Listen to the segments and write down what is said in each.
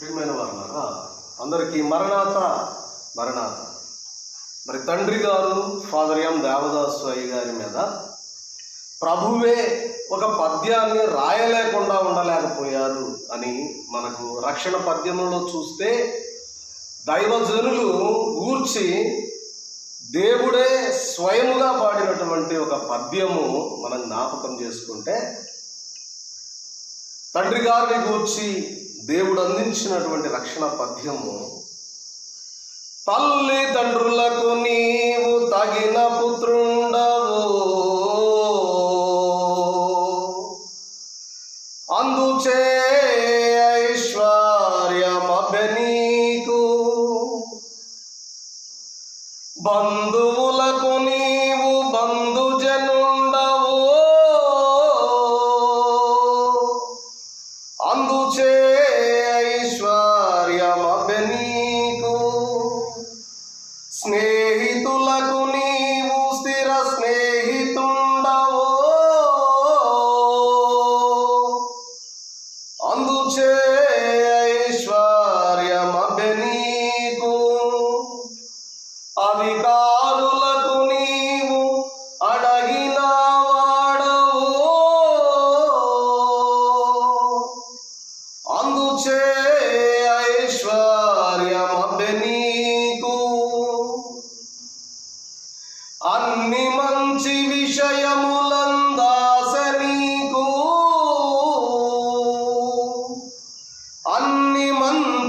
ప్రియమైన వారులారా అందరికీ మరణాత మరణాత మరి తండ్రి గారు ఫాదర్ ఎం దేవదాసు అయ్య గారి మీద ప్రభువే ఒక పద్యాన్ని రాయలేకుండా ఉండలేకపోయారు అని మనకు రక్షణ పద్యంలో చూస్తే దైవజనులు గూర్చి దేవుడే స్వయముగా పాడినటువంటి ఒక పద్యము మనం జ్ఞాపకం చేసుకుంటే తండ్రి గారిని గూర్చి దేవుడు అందించినటువంటి రక్షణ పద్యము. తల్లిదండ్రులకు నీవు తగిన పుత్రుండవు. అందుచే ఐశ్వర్యమభ్య నీకు. బంధువుల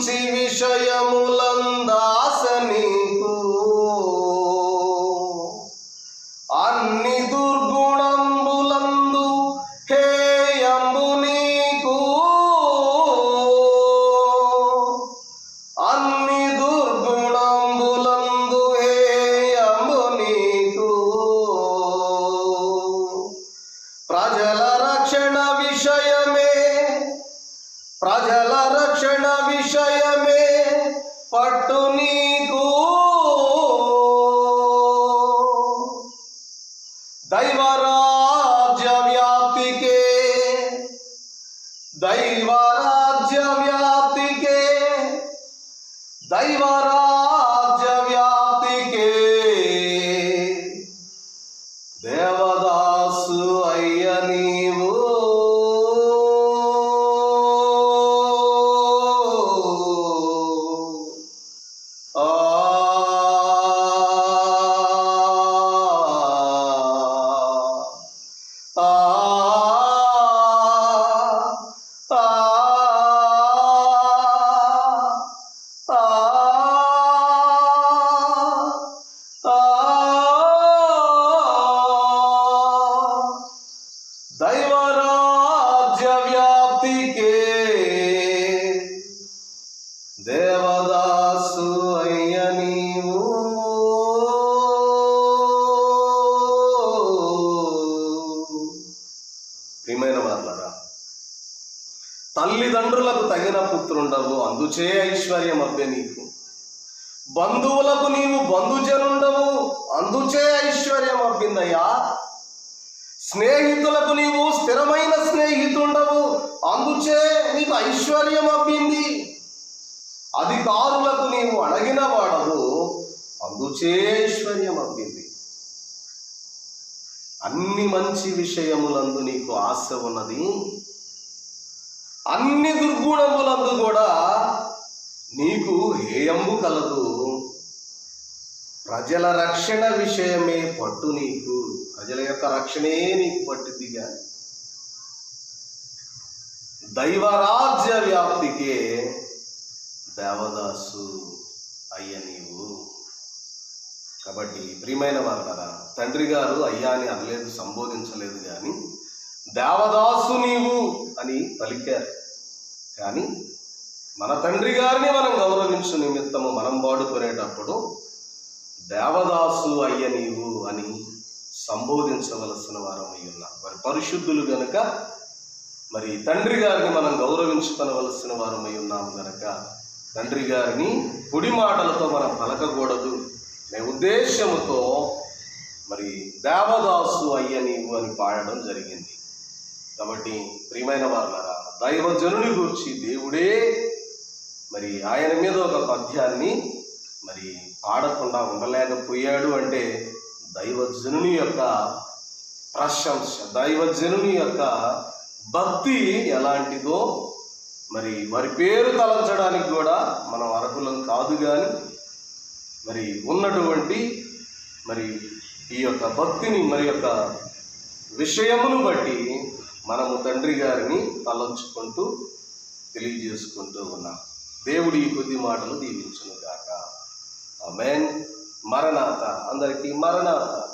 మంచి విషయములందాస నీకు అన్ని దుర్గుణంబులందు హేయంబు నీకు. అన్ని దుర్గుణంబులందు హేయంబు నీకు. ప్రజల రక్షణ విషయమే. ప్రజల పట్టు నీకు దైవరాజ్య వ్యాప్తికే దైవరాజ్య వ్యాప్తికే దైవరాజ్య వ్యాప్తికే దేవదాసు వ్యాప్తికే దేవదాసు అయ్య నీవు ప్రియమైన వాళ్ళరా తల్లిదండ్రులకు తగిన పుత్రుండవు అందుచే ఐశ్వర్యం అబ్బే నీకు. బంధువులకు నీవు బంధుజనుండవు అందుచే ఐశ్వర్యం అబ్బిందయ్యా. స్నేహితులకు నీవు స్థిరమైన స్నేహితుండవు. అందుచే నీకు ఐశ్వర్యం అబ్బింది. అధికారులకు నీవు అడగిన వాడవు. అందుచే ఐశ్వర్యం అబ్బింది. అన్ని మంచి విషయములందు నీకు ఆశ ఉన్నది. అన్ని దుర్గుణములందు కూడా నీకు హేయంబు కలదు. ప్రజల రక్షణ విషయమే పట్టు నీకు. ప్రజల యొక్క రక్షణే నీకు పట్టింది కానీ దైవరాజ్య వ్యాప్తికే దేవదాసు అయ్య నీవు. కాబట్టి ప్రియమైన వారు కదా తండ్రి గారు అయ్యా అని అనలేదు సంబోధించలేదు కానీ దేవదాసు నీవు అని పలికారు. కానీ మన తండ్రి గారిని మనం గౌరవించు నిమిత్తము మనం వాడుకునేటప్పుడు దేవదాసు అయ్య నీవు అని సంబోధించవలసిన వారం అయి మరి పరిశుద్ధులు గనక మరి తండ్రి గారిని మనం గౌరవించుకొనవలసిన వారం అయి ఉన్నాము గనక తండ్రి గారిని పొడి మాటలతో మనం పలకకూడదు. అనే ఉద్దేశముతో మరి దేవదాసు అయ్య నీవు అని పాడడం జరిగింది. కాబట్టి ప్రియమైన వారులారా దైవజనుని గురించి దేవుడే మరి ఆయన మీద ఒక పద్యాన్ని మరి పాడకుండా ఉండలేకపోయాడు అంటే దైవజనుని యొక్క ప్రశంస దైవజనుని యొక్క భక్తి ఎలాంటిదో మరి వారి పేరు తలంచడానికి కూడా మనం అర్హులం కాదు కానీ మరి ఉన్నటువంటి మరి ఈ యొక్క భక్తిని మరి యొక్క విషయమును బట్టి మనము తండ్రి గారిని తలంచుకుంటూ తెలియజేసుకుంటూ ఉన్నాం. దేవుడి ఈ కొద్ది మాటలు దీవించును మరణాత. అందరికీ మరణాత.